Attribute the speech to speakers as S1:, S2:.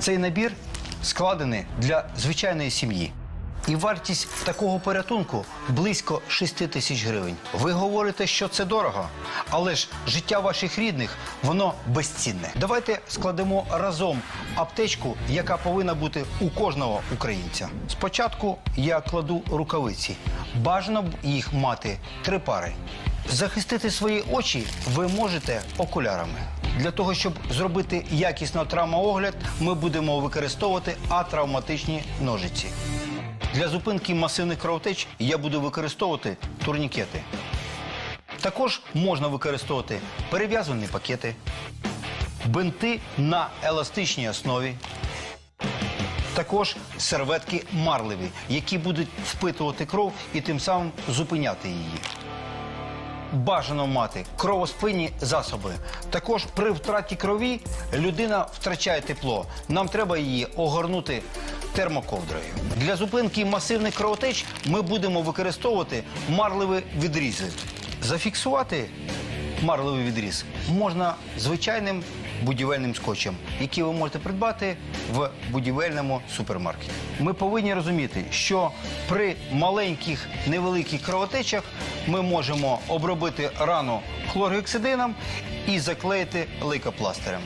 S1: Цей набір складений для звичайної сім'ї. І вартість такого порятунку близько 6 тисяч гривень. Ви говорите, що це дорого, але ж життя ваших рідних воно безцінне. Давайте складемо разом аптечку, яка повинна бути у кожного українця. Спочатку я кладу рукавиці. Бажано б їх мати три пари. Захистити свої очі ви можете окулярами. Для того, щоб зробити якісно травмоогляд, ми будемо використовувати атравматичні ножиці. Для зупинки масивних кровотеч я буду використовувати турнікети. Також можна використовувати перев'язані пакети, бинти на еластичній основі, також серветки марливі, які будуть впитувати кров і тим самим зупиняти її. Бажано мати кровоспинні засоби. Також при втраті крові людина втрачає тепло. Нам треба її огорнути термоковдрою. Для зупинки масивних кровотеч ми будемо використовувати марливі відрізи. Зафіксувати марливий відріз можна звичайним будівельним скотчем, який ви можете придбати в будівельному супермаркеті. Ми повинні розуміти, що при маленьких невеликих кровотечах ми можемо обробити рану хлоргексидином і заклеїти лейкопластирем.